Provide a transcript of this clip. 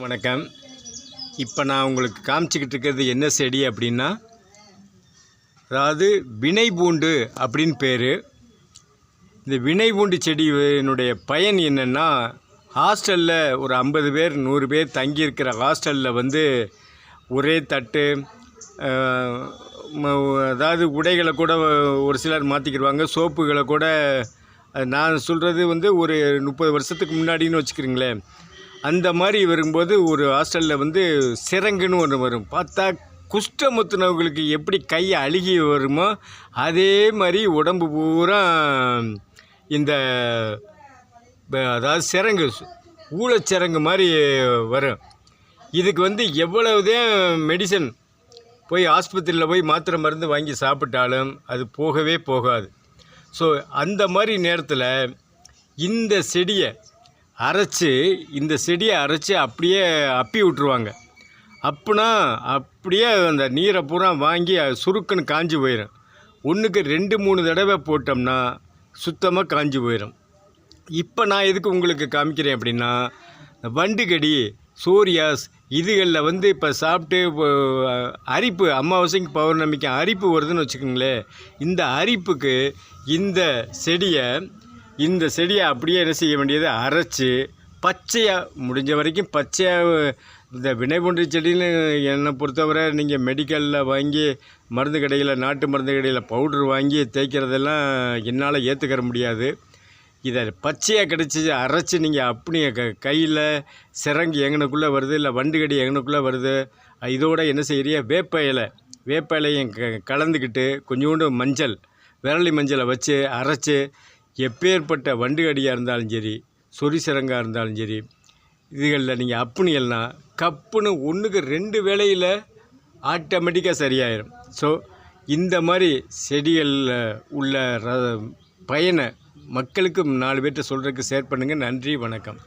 வணக்கம். இப்போ நான் உங்களுக்கு காமிச்சிக்கிட்டு இருக்கிறது என்ன செடி அப்படின்னா அதாவது வினை பூண்டு அப்படின்னு பேர். இந்த வினை பூண்டு செடியினுடைய பயன் என்னென்னா ஹாஸ்டலில் ஒரு ஐம்பது பேர் நூறு பேர் தங்கியிருக்கிற ஹாஸ்டலில் வந்து ஒரே தட்டு அதாவது உடைகளை கூட ஒரு சிலர் மாற்றிக்கிடுவாங்க சோப்புகளை கூட. அது நான் சொல்கிறது வந்து ஒரு முப்பது வருஷத்துக்கு முன்னாடின்னு வச்சுக்கிறீங்களேன். அந்த மாதிரி வரும்போது ஒரு ஹாஸ்டலில் வந்து சிரங்குன்னு ஒன்று வரும். பார்த்தா குஷ்டமுத்துனவங்களுக்கு எப்படி கை அழுகி வருமோ அதே மாதிரி உடம்பு பூரா இந்த அதாவது சிரங்கு ஊழச்சிறங்கு மாதிரி வரும். இதுக்கு வந்து எவ்வளவுதான் மெடிசன் போய் ஆஸ்பத்திரியில் போய் மாத்திரை மருந்து வாங்கி சாப்பிட்டாலும் அது போகவே போகாது. ஸோ அந்த மாதிரி நேரத்தில் இந்த செடியை அரைச்சி இந்த செடியை அரைச்சி அப்படியே அப்பி விட்ருவாங்க அப்புனா அப்படியே அந்த நீரை பூரா வாங்கி அது சுருக்குன்னு காஞ்சி போயிடும் ஒன்றுக்கு ரெண்டு மூணு தடவை போட்டோம்னா சுத்தமாக காஞ்சி போயிடும் இப்போ நான் எதுக்கு உங்களுக்கு காமிக்கிறேன் அப்படின்னா வண்டுகடி சூரியாஸ் இதுகளில் வந்து இப்போ சாப்பிட்டு அரிப்பு அமாவாசைக்கு பௌர்ணமிக்கு அரிப்பு வருதுன்னு வச்சுக்கோங்களேன். இந்த அரிப்புக்கு இந்த செடியை இந்த செடியை அப்படியே என்ன செய்ய வேண்டியது? அரைச்சி பச்சையாக முடிஞ்ச வரைக்கும் பச்சையாக இந்த வினைபொன்று செடின்னு என்னை பொறுத்தவரை நீங்கள் மெடிக்கலில் வாங்கி மருந்து கடையில் நாட்டு மருந்து கடையில் பவுட்ரு வாங்கி தேய்க்கிறதெல்லாம் என்னால் ஏற்றுக்கிற முடியாது. இதை பச்சையாக கிடச்சி அரைச்சி நீங்கள் அப்படியே க கையில் சிறங்கு எங்கனுக்குள்ளே வருது இல்லை வண்டுகடி எங்கனுக்குள்ளே வருது இதோட என்ன செய்யறிய? வேப்ப இலை வேப்ப இலையும் க கலந்துக்கிட்டு கொஞ்சோண்டு மஞ்சள் விரலி மஞ்சளை வச்சு அரைச்சி எப்பேற்பட்ட வண்டுகடியாக இருந்தாலும் சரி சொறி சிறங்காக இருந்தாலும் சரி இதுகளில் நீங்கள் அப்புனியல்னா கப்புன்னு ஒன்றுக்கு ரெண்டு வேளையில் ஆட்டோமேட்டிக்காக சரியாயிடும் ஸோ இந்த மாதிரி செடிகளில் உள்ள ர பயனை மக்களுக்கு நாலு பேர்கிட்ட சொல்கிறதுக்கு ஷேர் பண்ணுங்கள் நன்றி வணக்கம்.